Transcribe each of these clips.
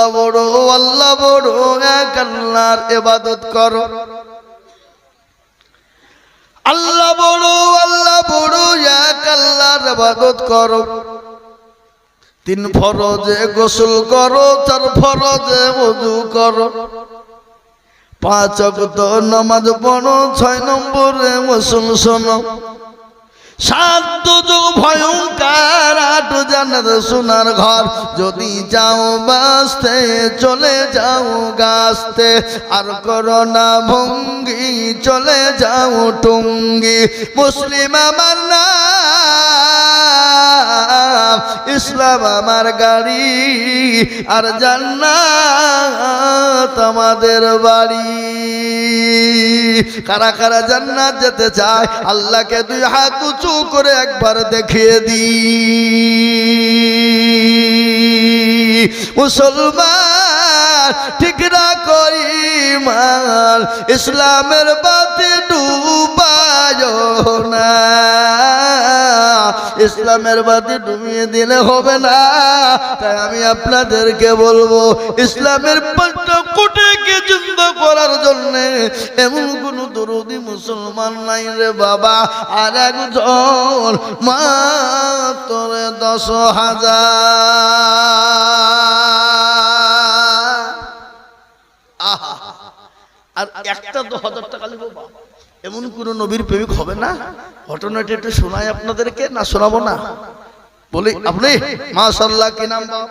আল্লাহ বড় আল্লাহ বড়, এক আল্লাহর এবাদত করো। আল্লাহ বড় আল্লাহ বড়, এক আল্লাহর ইবাদত করো। তিন ফরজে গোসল করো, চার ফরজে ওযু করো। পাঁচ অক্ত নামাজ পড়ো, ছয় নম্বরে মুসল শোনো। সাত দুযোগ ভয়ঙ্কর, আট জানার সোনার ঘর। যদি যাও বাঁচতে, চলে যাও গাছতে। আর করোনা ভঙ্গি, চলে যাও টুঙ্গি। মুসলিম আমার নাম ইসলাম আমার গাড়ি আর জান্নাত আমাদের বাড়ি। কারা কারা জান্নাত যেতে চায়, আল্লাহকে দুই হাত উঁচু করে একবার দেখিয়ে দি মুসলমান ঠিক না করি মাল, ইসলামের বাতি ডুবায় না। ইসলামের বাতি ডুবিয়ে দিলে হবে না। তাই আমি আপনাদেরকে বলব, ইসলামের পাঁচটা কোটিকে চিন্তা করার জন্য এমন কোন দরদি মুসলমান নাই রে বাবা। আর একজন মাত্র দশ হাজার। আর একটা দু হাজার টাকা লিখব এমন কোন নবীর প্রেমিক হবে না? ঘটনাটা একটু শোনায় আপনাদেরকে, না শোনাবো না? বলি, আপনি মাশাল্লাহ কি নাম হ্যাঁ?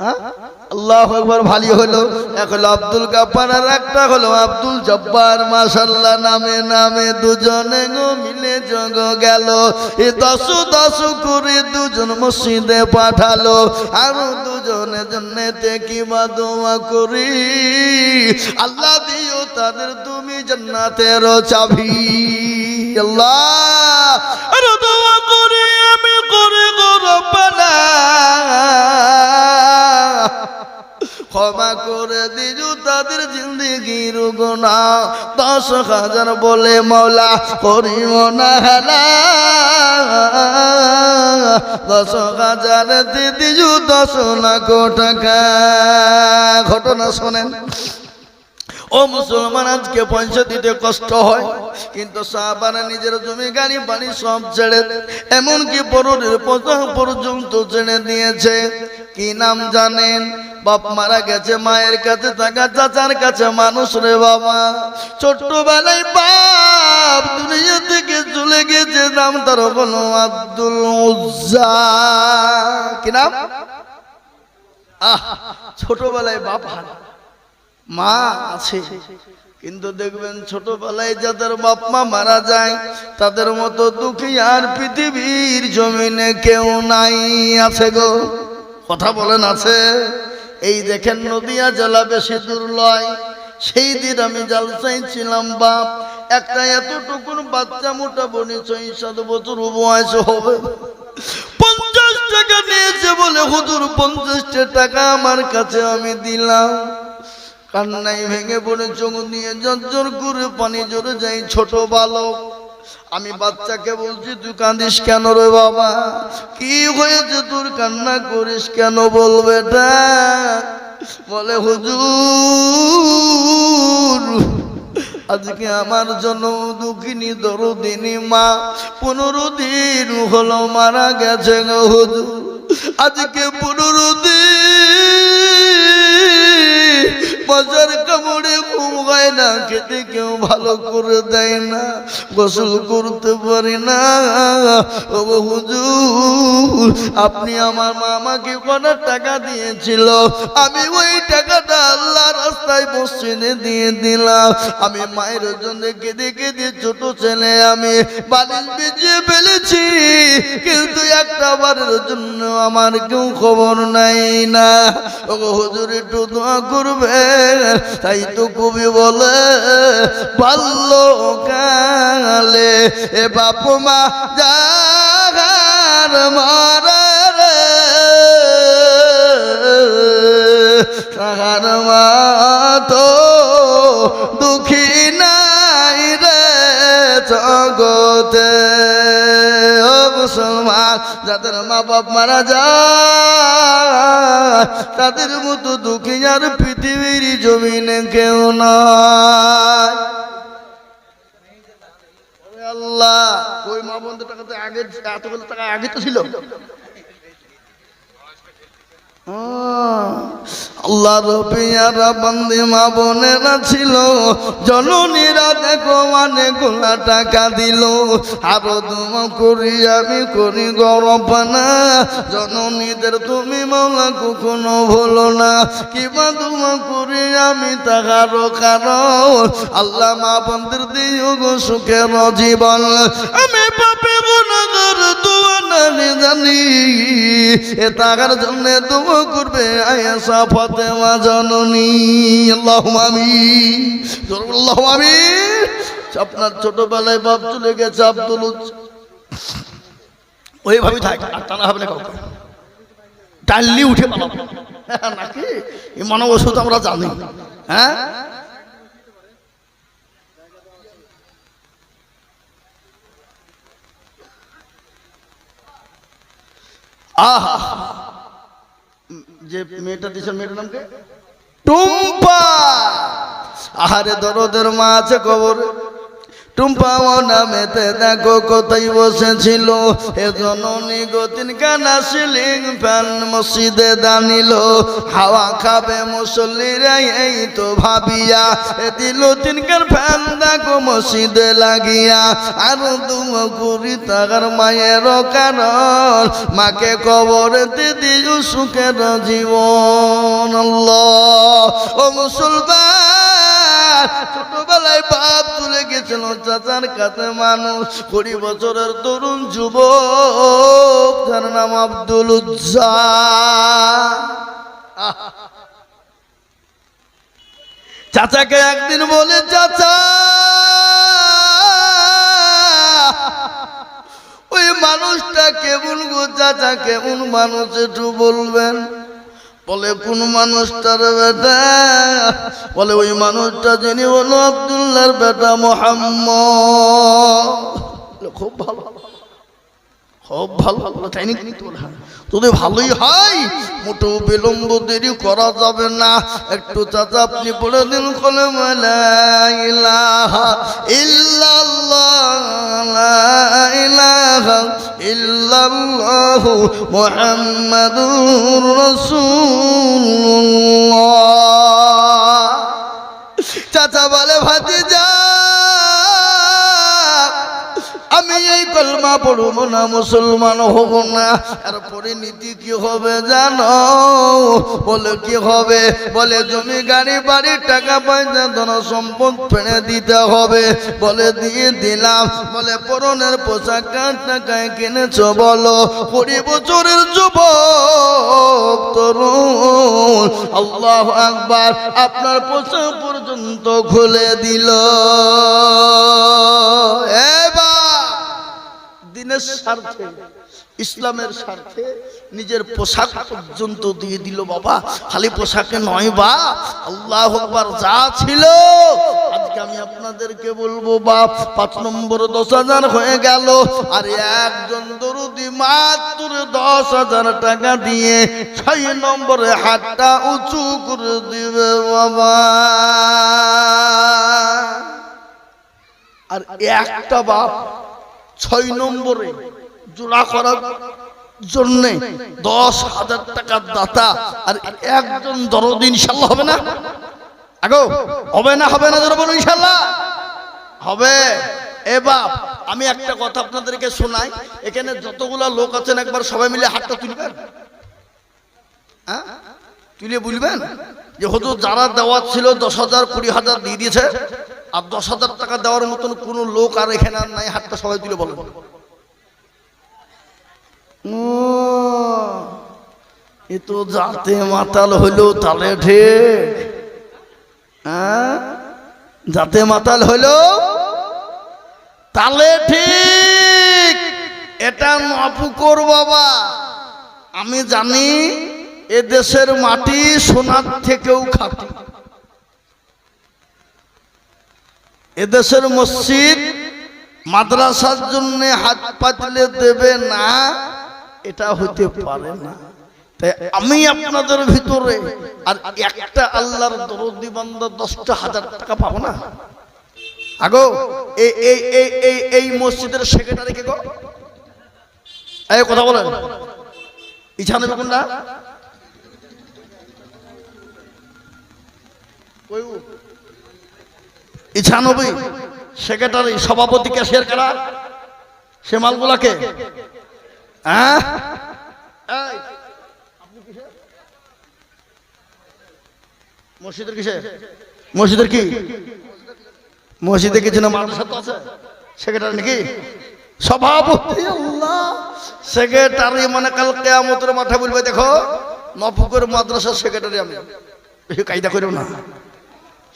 আল্লাহ একবার ভালো হলো। হলো আব্দুল গাফার আর একটা হলো আব্দুল জব্বার। মাশাল্লাহ নামে নামে দুজনে গো মিলে জগ গেল। এ দশ দশ করে দুজন মসজিদে পাঠালো। আরও দুজনের জন্য কি বা দোয়া করি। আল্লাহ দিও তাদের তুমি জান্নাতের চাবি। আল্লাহ, আরও দোয়া করি আমি করে গো রব্বানা। ক্ষমা করে দিজু তাদের জিন্দিগির গুণা দশ হাজার বলে মৌলা করিও না দশ হাজার দিদিজু দশ লাখ টাকা। ঘটনা শোনেন। ও মুসলমান, আজকে পয়সা দিতে কষ্ট হয়, কিন্তু সাহাবারা নিজের জমি, গাড়ি, বাড়ি সব ছেড়ে এমনকি পরের পোশাক পর্যন্ত ছেড়ে দিয়েছে। কি নাম জানেন? বাপ মারা গেছে, মায়ের কাছে থাকা চাচার কাছে মানুষ রে বাবা। ছোট্টবেলায় বাপ দুনিয়া থেকে চলে গেছে, নাম তার বলো আব্দুল কি নাম? আহ, ছোটবেলায় বাপ হারা। মা আছে। কিন্তু দেখবেন ছোটবেলায় যাদের বাপ মা মারা যায়, তাদের মতো দুঃখী আর পৃথিবীর জমিনে কেউ নাই। আছে গো, কথা বলেন, আছে। এই দেখেন নদিয়া জেলা বেশি দূর সেই দিন আমি জালসাই ছিলাম বাপ। একটা এতটুকুন বাচ্চা মোটামুটি ছয়, সাত বছর বয়স হবে। পঞ্চাশ টাকা নিয়েছে বলে হুজুর পঞ্চাশটা টাকা আমার কাছে আমি দিলাম। কান্নাই ভেঙে পড়ে চোখ নিয়ে জর্জর করে পানি জোরে যাই ছোট বালক। আমি বাচ্চাকে বলছি, তুই কাঁদিস কেন রে বাবা? কি হয়েছে তোর কান্না করিস কেন বলবে বলে, হুজুর, আজকে আমার জন্য দুঃখিনী দরদিনী মা পনেরো দিন হলো মারা গেছে গো হুজুর। আজকে পনেরো দিন বাজার কামড়ে ঘুম হয় না, খেতে কেউ ভালো করে দেয় না, গোসল করতে পারি না। ও আপনি আমার মামাকে কটা টাকা দিয়েছিল? আমি ওই টাকাটা আল্লাহ রাস্তায় মসজিদে দিয়ে দিলাম। আমি মায়ের জন্য কেঁদে কেঁদে ছোট ছেলে আমি, বালিশ বেঁচে ফেলেছি, কিন্তু একটা বারের জন্য আমার কেউ খবর নাই না। ও হুজুর, একটু দোয়া করবে তাই তো কবি বলে বাল্য কালে এ বাপ মা জাগার মারে রে। তাহার মা তো দুঃখী নাই রে জগতে। মুসলমান, যাদের মা বাপ মারা যায়, তাদের মতো দুঃখী আর পৃথিবীর জমিনে কেউ নয় আল্লাহ ওই মা বন্ধু টাকা তো আগে, এতগুলো টাকা আগে তো ছিল। আল্লাহ রবিয়ারা বন্দি মা বোনেরা ছিল। জননীরা দেখো মানে গোলা টাকা দিল। আরও দুম করি আমি করি গরপানা। জননীদের তুমি মৌলা কখনো ভুলো না। কিবা দুম করি আমি তাহারও কারণ। আল্লাহ মা বন্দির দিও গো সুখের জীবন। আমি পাপে গুণাগার দুয়া নাহি জানি। এ তাকার জন্য দোয়া করবে আয়েশা, ফাতেমা, জননী। আল্লাহু আমিন। আল্লাহু আমিন। আপনার ছোটবেলায় বাপ চলে গেছে আব্দুল ওইভাবে থাকে, আর টানা হবে না কাউকে। টানলি উঠে পালাবো। নাকি? এই মানব ওষুধ আমরা জানি। হ্যাঁ? আহা। যে মেয়েটা দিয়েছে মেয়েটার নাম টুম্পা! আহারে দরদের মা আছে কবর। টুম্পা ও নামেতে দেখো কোথায় বসেছিল। এ জননী গতিন কানা সিলিং ফ্যান মসজিদে দানিল। হাওয়া খাবে মুসল্লিরা এই তো ভাবিয়া। এ দিল তিনকার ফ্যান দেখো মসজিদে লাগিয়া। আর তুম করি তার মায়ের কারণ। মাকে কবরেতে দিও সুখের জীবন ও মুসলমান, ছোটবেলায় বাপ তুলে গেছিল চাচার কাছে মানুষ কুড়ি বছরের তরুণ যুবক তার নাম আব্দুল চাচাকে একদিন বলে, চাচা, ওই মানুষটা কেমন গো? চাচা কেমন মানুষ একটু বলবেন? বলে, কোন মানুষটার বেটা? বলে, ওই মানুষটা যিনি হলো আবদুল্লাহর বেটা মোহাম্মদ। খুব ভালো খুব ভালো ভালো, তাই নাকি? যদি ভালোই হয় মোটেও বিলম্ব দেরি করা যাবে না। একটু চাচা, আপনি পড়ে দিন, কলে ইলাহা ইল্লাল্লাহ ইলাহা ইল্লাল্লাহ মুহাম্মাদুর রাসূলুল্লাহ। চাচা বলে ভাতিজা আমি এই কলমা পড়ব না, মুসলমান হব না। আর পরিণীতি কি হবে জানো? বলে কি হবে? বলে জমি, গাড়ি, বাড়ি, টাকা পয়সা ধন সম্পদ ফেলে দিতে হবে। বলে দিয়ে দিলাম। বলে পরনের পোশাক কার টাকায় কিনেছ বলো। কুড়ি বছরের যুবক, তরুণ, আল্লাহ আকবার, আপনার পোশাক পর্যন্ত খুলে দিল। এবার দিনের স্বার্থে, ইসলামের স্বার্থে নিজের পোশাক পর্যন্ত দিয়ে দিল বাবা। খালি পোশাকে নয় বা, আল্লাহ আকবার, যা ছিল। আজকে আমি আপনাদেরকে বলব বাপ পাঁচ নম্বর দশ হাজার হয়ে গেল। আর একজন দরুদি মাত্র দশ হাজার টাকা দিয়ে ছয় নম্বরে হাতটা উঁচু করে দিবে বাবা। আর একটা বাপ ছয় নম্বরে জোড়া করার জন্য দশ হাজার টাকার দাতা আর একজন দরদ ইনশাল্লাহ হবে না? আগো, হবে না হবে না ধরবো ইনশাল্লাহ? হবে। এ বাপ, আমি একটা কথা আপনাদেরকে শোনাই। এখানে যতগুলা লোক আছেন, একবার সবাই মিলে হাতটা তুলবেন। হ্যাঁ? তুলে বলবেন যে হতো যারা দেওয়া ছিল দশ হাজার, কুড়ি হাজার দিয়ে দিয়েছে। আর দশ হাজার টাকা দেওয়ার মতন কোনো লোক আর এখানে আর নাই, হাতটা সবাই তুলে বলেন। এ তো যাতে মাতাল হইল তালে ঠিক হ্যাঁ? যাতে মাতাল হইল তালে ঠিক। এটা নপুকর বাবা। আমি জানি এ দেশের মাটি সোনার থেকেও খাঁটি। এদেশের মসজিদ মাদ্রাসার জন্য হাত পাতলে দেবে না, এটা হতে পারে না। তাই আমি আপনাদের ভিতরে আর একটা আল্লাহর দরদি দশটা হাজার টাকা পাবো না? আগো, এই এই এই এই এই মসজিদের সেক্রেটারি গো? এই কথা বলেন। ইচ্ছা নেবে কোনটা ইছানবী সেক্রেটারি, সভাপতি ক্যাশিয়ার কারা? সে মালগুলাকে? হ্যাঁ? মসজিদের কিসে মসজিদের কি? মসজিদে কিছু না মাদ্রাসা তো আছে? সেক্রেটারি নাকি? সভাপতি সেক্রেটারি মানে কাল কেয়ামতের মাঠে বলবে, দেখো নপুকুর মাদ্রাসার সেক্রেটারি আমি। কায়দা করেও না।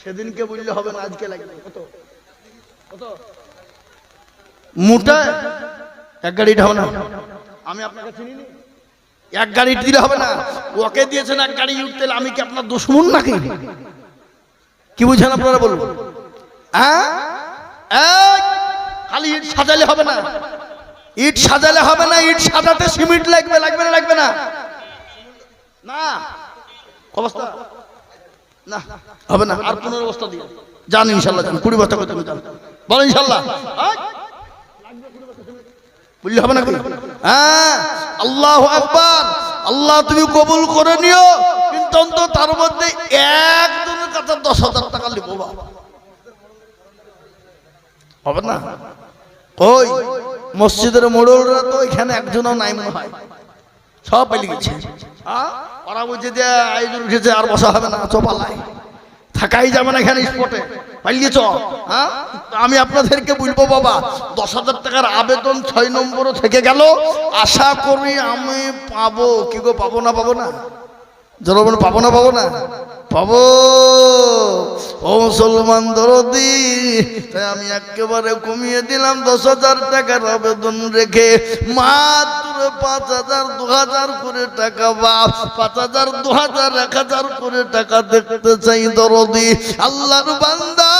সেদিনকে বললে হবে না আজকে লাগবে। কত? কত? মোটা? এক গাড়ি হবে না। আমি আপনাকে চিনি এক গাড়ি দিলে হবে না। ওকে দিয়েছেন এক গাড়ি উঠতে আমি কি আপনার দুশ্মন নাকি? কি বুঝছেন আপনারা বলুন? হ্যাঁ? খালি ইট সাজালে হবে না। ইট সাজালে হবে না ইট সাজাতে সিমেন্ট লাগবে লাগবে না লাগবে না। না। অবস্থা না হবে না। আর পনেরো বস্তা দিয়ে যান ইনশাল্লাহ যান কুড়ি বস্তা করতে যান বলো ইনশাল্লাহ। বুঝলে হবে না হ্যাঁ আল্লাহ আকবার। আল্লাহ তুমি কবুল করে নিও। কিন্তু অন্তত তার মধ্যে একজনের কাছে দশ হাজার টাকা লিখো বাবা। হবে না? ওই মসজিদের মোড়লরা তো এখানে একজনও নাই মনে হয়। সব পাইলে গেছে? ওরা বলছে যে আয়োজন উঠেছে আর বসা হবে না চপালায় থাকাই যাবে না এখানে স্পটে পালিয়ে চ হ্যাঁ আমি আপনাদেরকে বলব বাবা, দশ হাজার টাকার আবেদন ছয় নম্বরও থেকে গেল। আশা করি আমি পাবো। কি গো, পাবো না পাবো না? জনগণ পাবো না পাবো না? পাবো। ও মুসলমান দরদি, তাই আমি একেবারে কমিয়ে দিলাম দশ হাজার টাকার আবেদন রেখে। মাত্র পাঁচ হাজার, দু হাজার করে টাকা বাপ, পাঁচ হাজার, দু হাজার, এক হাজার করে টাকা দেখতে চাই দরদি। আল্লাহর বান্দা।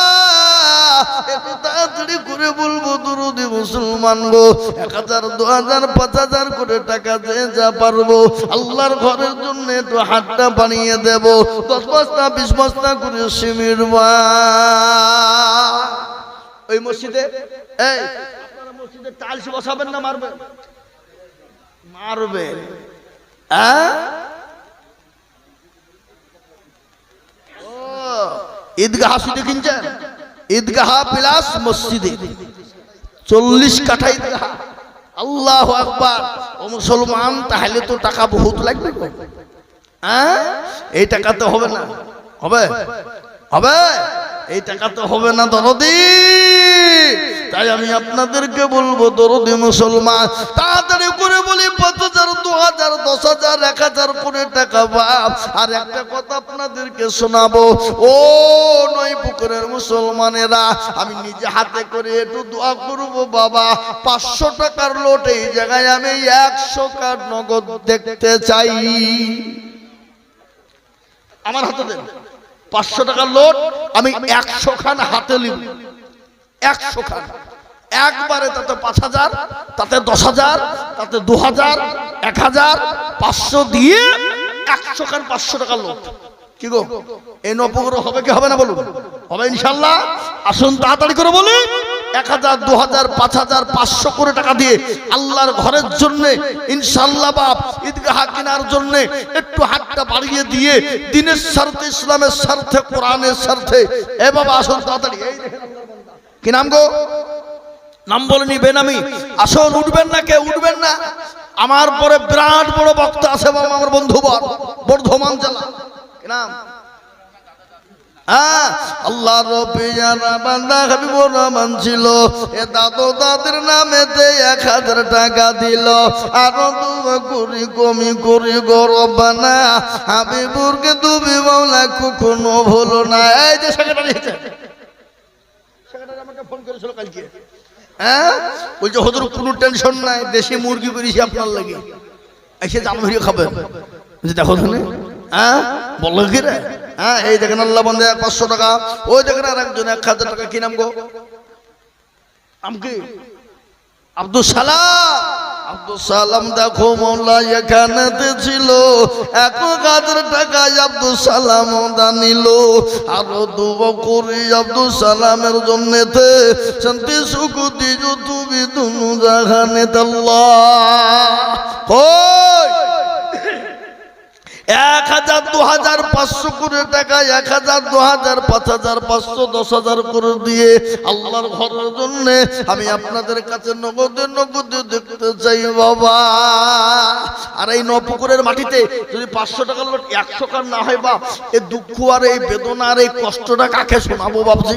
একটু তাড়াতাড়ি করে বলব দরদি মুসলমান গো এক হাজার দু হাজার পাঁচ হাজার করে টাকা দিয়ে যা পারব আল্লাহর ঘরের জন্য একটু হাতটা বানিয়ে দেব দশ বস্তা বিশ বস্তা করে সিমির মা ওই মসজিদে? এই। আপনারা মসজিদে টাইলস বসাবেন না মারবে মারবে। হ্যাঁ ও, ঈদগাহ শুধু কিনছেন? ঈদগাহ প্লাস মসজিদে। চল্লিশ কাঠা ঈদগাহ। আল্লাহ আকবার। ও মুসলমান, তাহলে তো টাকা বহুত লাগবে হ্যাঁ? এই টাকা তো হবে না। হবে? হবে? এই টাকা তো হবে না দরদি। তাই আমি আপনাদেরকে বলব, দরদি মুসলমান, তাড়াতাড়ি করে বলি হাজার, দু হাজার, দশ হাজার, এক হাজার করে টাকা আর একটা কথা আপনাদেরকে শোনাবো। ও নয় পুকুরের মুসলমানেরা, আমি নিজে হাতে করে একটু দোয়া করব বাবা। পাঁচশো টাকার লোট এই জায়গায় আমি একশো কার নগদ দেখতে চাই। আমার হাতে দেন। পাঁচশো টাকার লোট আমি একশো খান হাতে নিব। একশো খান। একবারে তাতে পাঁচ হাজার, তাতে দশ হাজার, তাতে দু হাজার, এক হাজার, পাঁচশো দিয়ে একশো খান পাঁচশো টাকার লোট কি গো? এই নবগ্রহ হবে কি হবে না বলুন? হবে ইনশাল্লাহ আসুন তাড়াতাড়ি করে বলি, এক হাজার, দু হাজার, পাঁচ হাজার, পাঁচশো করে টাকা দিয়ে আল্লাহর ঘরের জন্য ইনশাল্লাহ বাপ, ঈদগাহ কেনার জন্য একটু হাতটা বাড়িয়ে দিয়ে দিনের স্বার্থে, ইসলামের স্বার্থে, কোরআনের স্বার্থে। এ বাবা, আসুন তাড়াতাড়ি। কি নাম গো? নাম বলে নিবেন আমি। আসুন, উঠবেন না কে উঠবেন না। আমার পরে বিরাট বড় বক্তা আছে বাবা, আমার বন্ধু বর, বর্ধমান জেলা। নাম? হ্যাঁ ছিল। এ দাদু দাদের নামেতে এক হাজার টাকা দিল। আরও দুয়া করি কমি করি গরবানা হাবিবুরকে তুমি মাওলা কখনো ভুলো না। এই যে সেক্রেটারি আমাকে ফোন করেছিল কালকে। হ্যাঁ? বলছে, হজুর, কোনো টেনশন নাই, দেশে মুরগি করেছি আপনার লাগে। এসে দাম ধরিয়ে খাবেন। দেখো তুমি হ্যাঁ? বলল, কি রে? হ্যাঁ এই দেখেন আল্লাহ বন্ধে পাঁচশো টাকা। ওই দেখেন আর একজন এক হাজার টাকা, কি নাম গো? নাম কি? আব্দুল সালাম। আব্দুল সালাম দেখো মোল্লা এখানেতে ছিল। এক হাজার টাকায় আব্দুল সালাম দানিল আরও দু করি আব্দুল সালামের জন্যতে শান্তি দিজ তুমি দুনু জাহানে কই? এক হাজার, দু হাজার, পাঁচশো করে টাকা, এক হাজার, দু হাজার, পাঁচ হাজার, পাঁচশো, দশ হাজার করে দিয়ে আল্লাহর ঘরের জন্য আমি আপনাদের কাছে নগদে নগদে দেখতে চাই বাবা। আর এই নপুকুরের মাটিতে যদি পাঁচশো টাকা লোট, একশো কার না হয় বা এই দুঃখ আর এই বেদনা আর এই কষ্টটা কাকে শোনাবো বাবজি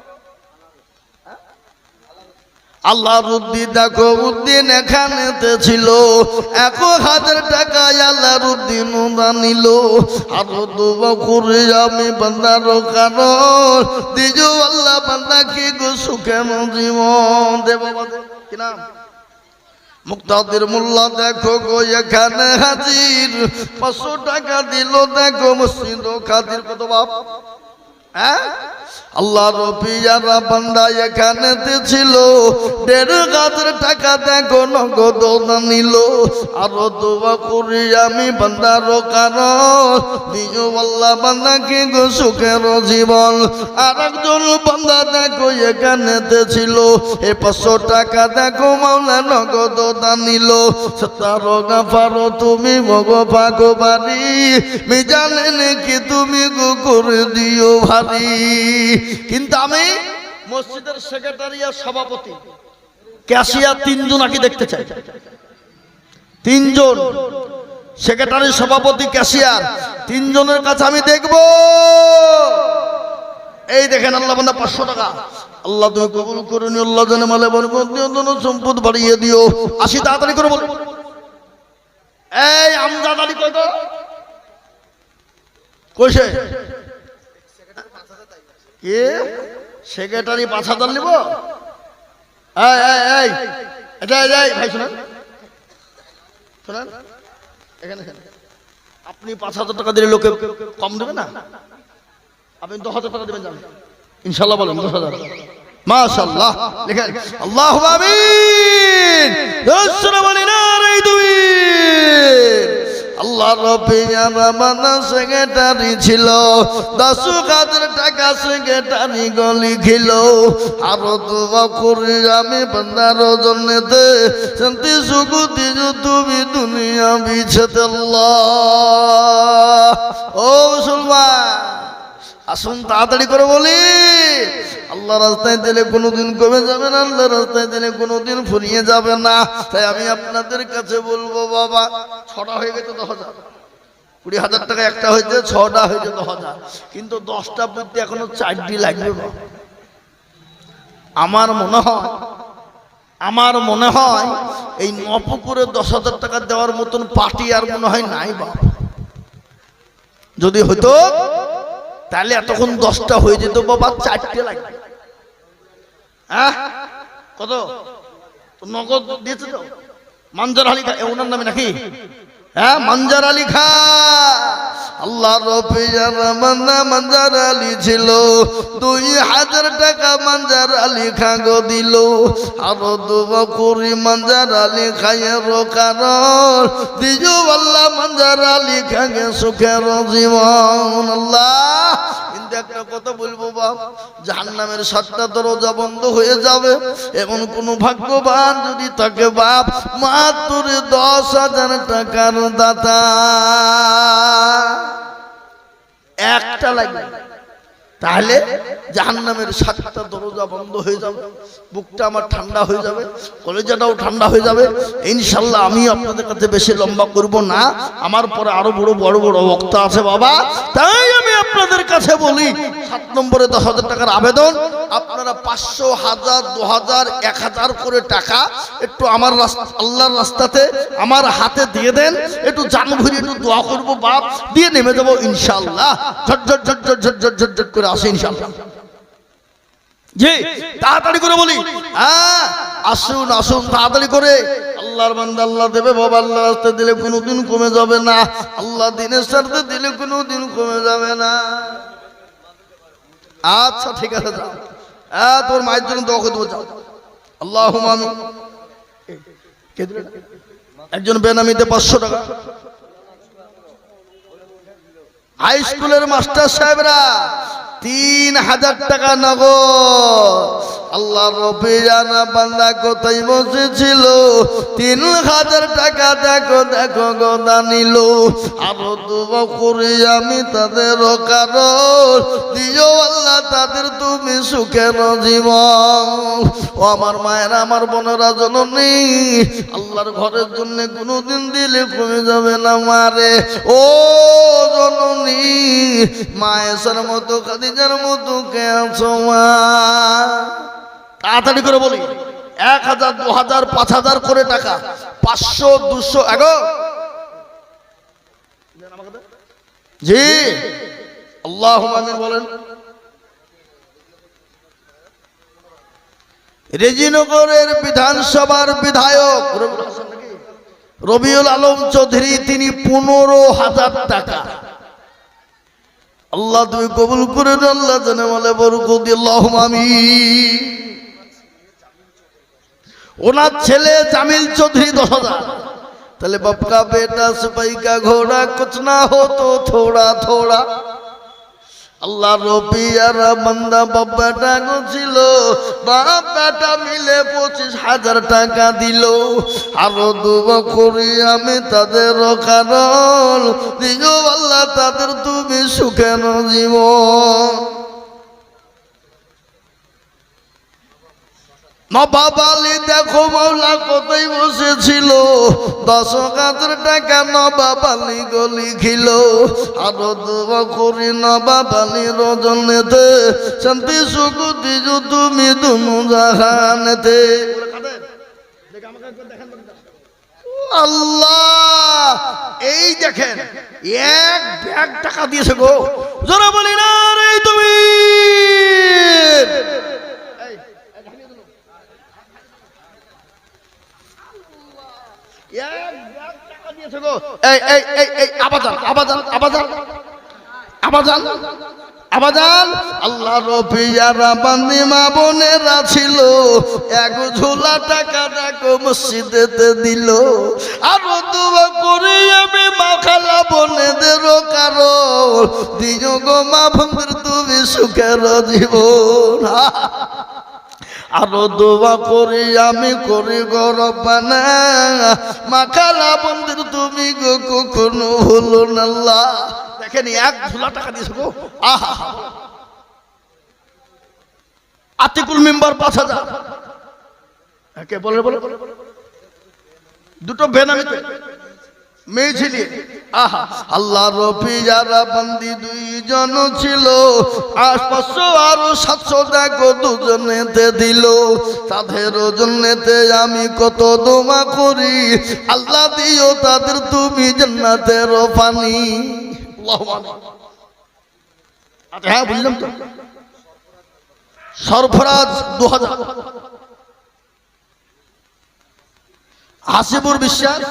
আল্লাহ রুদ্দি দেখো উদ্দিন এখানেতে ছিল। এক হাজার টাকা আল্লাহ রুদ্দিন নিল। আরও দুবা করে আমি বান্দার কারণ। দিজু আল্লাহ বান্দা কি গো সুখেন জীবন দেব কি নাম? মুক্তাদির মোল্লা দেখো গো এখানে হাজির। পাঁচশো টাকা দিল দেখো মসজিদ খাদির কত বাপ। আল্লাহ রবিয়ারা বান্দা এখানেতে ছিল। দেড় হাজার টাকা দেখো নগদ নিল। আরও দোয়া করি আমি বান্দার কারণ দিও আল্লাহ বান্দাকে গো সুখের জীবন। আর একজন বান্দা দেখো এখানেতে ছিল। এ পাঁচশো টাকা দেখো মাওলা নগদ নিল। সতার গাফারো তুমি মগ ভাগবারি মিজানে নাকি তুমি গো করে দিও ভারী কিন্তু আমি মসজিদের সেক্রেটারি আর সভাপতি ক্যাশিয়ার তিনজন আগে দেখতে চাই। তিনজন সেক্রেটারি সভাপতি ক্যাশিয়ার তিনজনের কাছে আমি দেখব। এই দেখেন আল্লাহ বান্দা পাঁচশো টাকা। আল্লাহ তুমি কবুল করে নিও, আল্লাহ জানে মালে সম্পদ বাড়িয়ে দিও। আসি তাড়াতাড়ি করে বল এই আমজাদ আলী কই কইছে কে? সেক্রেটারি পাঁচ হাজার নিব ভাই, শুনেন। শুনেন। এখানে। আপনি পাঁচ হাজার টাকা দিলে লোকে কম দেবে না? আপনি দশ হাজার টাকা দেবেন ইনশাল্লাহ বলেন, দশ হাজার। মাশাল্লাহ লেখেন আল্লাহ আমিন। রবিয়ার মানা সেক্রেটারি ছিল। দশ হাজার টাকা সেক্রেটারি গলি খিল আরও দোয়া করি আমি বান্দার জন্যতে শান্তি দিজু তুমি দুনিয়া ও মুসলমান। আসুন তাড়াতাড়ি করে বলি। আল্লাহ রাস্তায় দিলে কোনোদিন কমে যাবে না, আল্লাহ রাস্তায় দিলে কোনোদিন ফুরিয়ে যাবে না। তাই আমি আপনাদের কাছে বলব, বাবা, ছটা হয়ে গেছে দশ হাজার। কুড়ি হাজার টাকা একটা হয়েছে, ছটা হয়েছে দশ হাজার। কিন্তু দশটা বুদ্ধি এখনও চারটি লাগবে। আমার মনে হয়, আমার মনে হয় এই নপুকুরে দশ হাজার টাকা দেওয়ার মতন পার্টি আর মনে হয় নাই, বাবা। যদি হতো তাহলে এতক্ষণ দশটা হয়ে যেত বাবা, চারটে লাগবে। হ্যাঁ? কত? নগদ দিয়েছে তো? মানজার আলী খা ওনার নামে নাকি? হ্যাঁ মানজার আলী খা। আল্লাহ রফিয়ার মান্না মাঞ্জার আলী ছিল। দুই হাজার টাকা মাঞ্জার আলী খাগো দিল। আরও দুবা করি মাঞ্জার আলী খাইয়ের কারণ। দিজু আল্লাহ মাঞ্জার আলী খাগে সুখের জীবন। আল্লাহ একটা কথা বলব বাপ, জাহান্নামের সাতটা দরজা বন্ধ হয়ে যাবে। এমন কোন ভাগ্যবান যদি থাকে বাপ, মাত্র দশ হাজার টাকার দাতা। একটা লাগবে। তাহলে জাহান্নামের সাতটা দরজা বন্ধ হয়ে যাবে, বুকটা আমার ঠান্ডা হয়ে যাবে, কলেজাটাও ঠান্ডা হয়ে যাবে। ইনশাল্লাহ আমি আপনাদের কাছে বেশি লম্বা করব না, আমার পরে আরও বড় বড় বড় বক্তা আছে বাবা। তাই আমি আপনাদের কাছে বলি, সাত নম্বরে দশ হাজার টাকার আবেদন। আপনারা পাঁচশো, হাজার, দু হাজার, এক হাজার করে টাকা একটু আমার রাস্তা, আল্লাহর রাস্তাতে আমার হাতে দিয়ে দেন। একটু জান ঘুরি একটু দোয়া করব বাপ। দিয়ে নেমে যাব ইনশাল্লাহ ঝটঝট ঝটঝট ঝটঝট ঝটঝট করে আসে ইনশাল্লাহ তাড়াতাড়ি করে বলি। হ্যাঁ আসুন আসুন, তাড়াতাড়ি করে। আল্লাহর বান্দা আল্লাহ দেবে, বাবা আল্লাহ রাস্তায় দিলে কোনোদিন কমে যাবে না। আল্লাহ দিনের সাথে দিলে কোনোদিন কমে যাবে না। আচ্ছা ঠিক আছে, যাও। হ্যাঁ তোর মায়ের জন্য দেবো, যাও। আল্লাহ আমি? একজন বেনামিতে পাঁচশো টাকা। হাই স্কুলের মাস্টার সাহেবরা তিন হাজার টাকা নগদ। আল্লাহ রবি জানা বান্দা কোথায় বসেছিল? তিন হাজার টাকা দেখো দেখো গদা নিল। আরও দুবা করি আমি তাদের কারণ। দিও আল্লাহ, তাদের তুমি সুখের জীবন ও আমার মায়ের, আমার বোনেরা, জননী, আল্লাহর ঘরের জন্য কোনোদিন দিলে কমে যাবে না মারে। ও জননী, মায়ের মতো, খাদিজার মতো কে আছো মা? তাড়াতাড়ি করে বলি। এক হাজার, দু হাজার, পাঁচ হাজার করে টাকা। পাঁচশো, দুশো এগো জি। আল্লাহ বলেন। রেজিনগরের বিধানসভার বিধায়ক রবিউল আলম চৌধুরী, তিনি পনেরো হাজার টাকা। আল্লাহ তুমি কবুল করে আল্লাহ জানে বলে আল্লাহ আমি ওনার ছেলে জামিল চৌধুরী দশ তাহলে বাপকা বেটা সুপাইকা ঘোড়া কুচনা হতো থোড়া থোড়া। আল্লাহ রবি আর মন্দা বাবাটা গুছিল বাবাটা মিলে পঁচিশ হাজার টাকা দিল। আরও দুব করি আমি তাদের কারণ দিও আল্লাহ তাদের তুমি সুখেন জীবন। নবাবালি দেখো মাওলা কোথায় বসেছিল। দশ হাজার টাকা নবাবালি গলি খিল আরও দুবা করি নবাবালি রজনেতে শান্তি সুকুতি যু তুমি দুনু জাহানেতে আল্লাহ, এই দেখেন, এক ব্যাগ টাকা দিয়েছে গো। জোরে বলি না রে তুমি এক ব্যাগ টাকা দিয়েছে গো। এই এই এই এই আবাজান আবাজান আবাজান আবাজান আবাজান বোনেরা ছিল। এক ঝোলা টাকা দেখো মসজিদেতে দিল। আরও দুয়া করে আমি মা খালা বোনেদের কারও দিও গো মা বন্ধুর তুমি সুখের জীবন। আরও দোয়া করি আমি করি গরবানা মাখালা বন্ধুর তুমি গো কখনো হলো নাল্লা দেখেন এক ঝুলা টাকা দিয়েছে গো আহা আতিকুল মেম্বার পাঁচ হাজার কে বলে বলে দুটো বেনামিতে আহা বান্দি দুইজন ছিল পাঁচশো আরও সাতশো তাদের আমি কত দোমা করি, আল্লাহ দিও তাদের তুমি জান্নাতের পানি আচ্ছা হ্যাঁ বুঝলাম তো। সরফরাজ দু হাজার হাসিবুর বিশ্বাস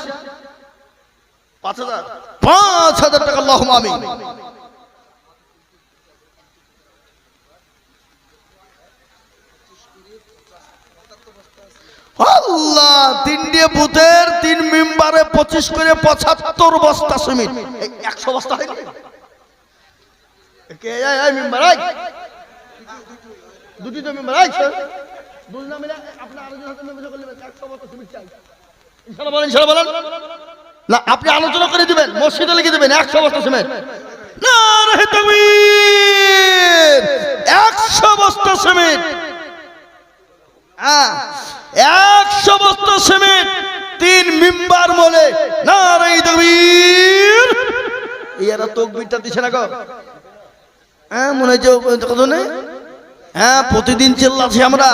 পাঁচ হাজার। পাঁচ হাজার টাকা আল্লাহ আমি আল্লাহ তিনটে বুথের তিন মেম্বারে পঁচিশ করে পঁচাত্তর বস্তা বস্তা হয় একশো বস্তা ইনশাআল্লাহ বলেন। না আপনি আলোচনা করে দিবেন, মসজিদে লিখে দিবেন, একশো বস্তা সিমেন্ট। একশো বস্তা সিমেন্ট। হ্যাঁ একশো বস্তা সিমেন্ট তিন মিম্বার বলে না রে তাকবীর এরা তকবিরটা দিছে না গো। হ্যাঁ মনে হচ্ছে কত নেই হ্যাঁ প্রতিদিন চিল্লাছি আমরা।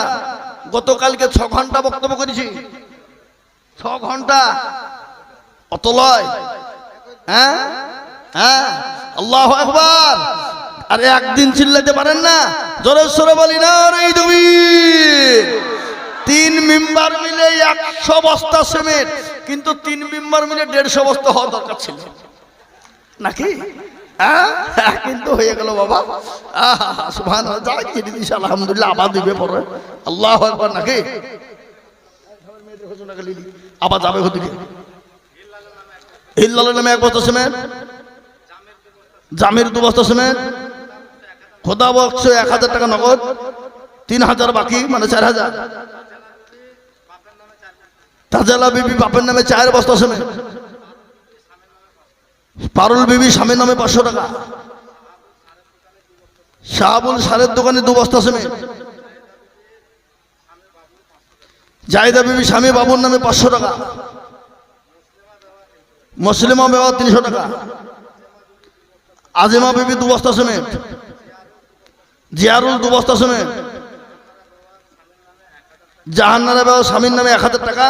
গতকালকে ছ ঘণ্টা বক্তব্য করেছি। ছ ঘণ্টা। অত লয় হ্যাঁ? হ্যাঁ? আল্লাহ একবার আরে একদিন চিল্লাতে পারেন না? জোরেশ্বরে বলি না রে তুমি তিন মেম্বার মিলে একশো বস্তা সিমেন্ট কিন্তু তিন মেম্বার মিলে দেড়শো বস্তা হওয়ার দরকার ছিল। নাকি? হ্যাঁ? হ্যাঁ, কিন্তু হয়ে গেল বাবা। সুহান যাই কিনে আলহামদুলিল্লাহ আবার দিবে পরে। আল্লাহ একবার নাকি? আবার যাবে ওদিকে হিল্লালের নামে এক বস্তা সিমেন্ট, জামির দু বস্তা সিমেন্ট, খোদা বক্স এক হাজার টাকা নগদ, তিন হাজার বাকি মানে চার হাজার। তাজালা বিবি বাপের নামে চার বস্তা সিমেন্ট, পারুল বিবি স্বামীর নামে পাঁচশো টাকা, শাহাবুল সারের দোকানে দু বস্তা সিমেন্ট জায়দা বিবি স্বামী বাবুর নামে পাঁচশো টাকা মুসলিমা বেওয়া তিনশো টাকা। আজিমা বিবি দু বস্তা সিমেন্ট জিয়ারুল দু বস্তা সিমেন্ট জাহান্নারা বেওয়া স্বামীর নামে এক হাজার টাকা।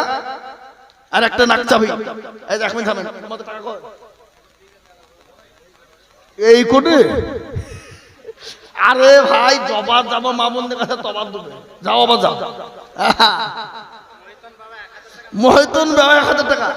আর একটা টাকা কই? এই কোটে? আরে ভাই জবার যাব মামুনদের কাছে তবার দেবে। যাও আবার যাও। মহিতুন বেওয়া এক হাজার টাকা।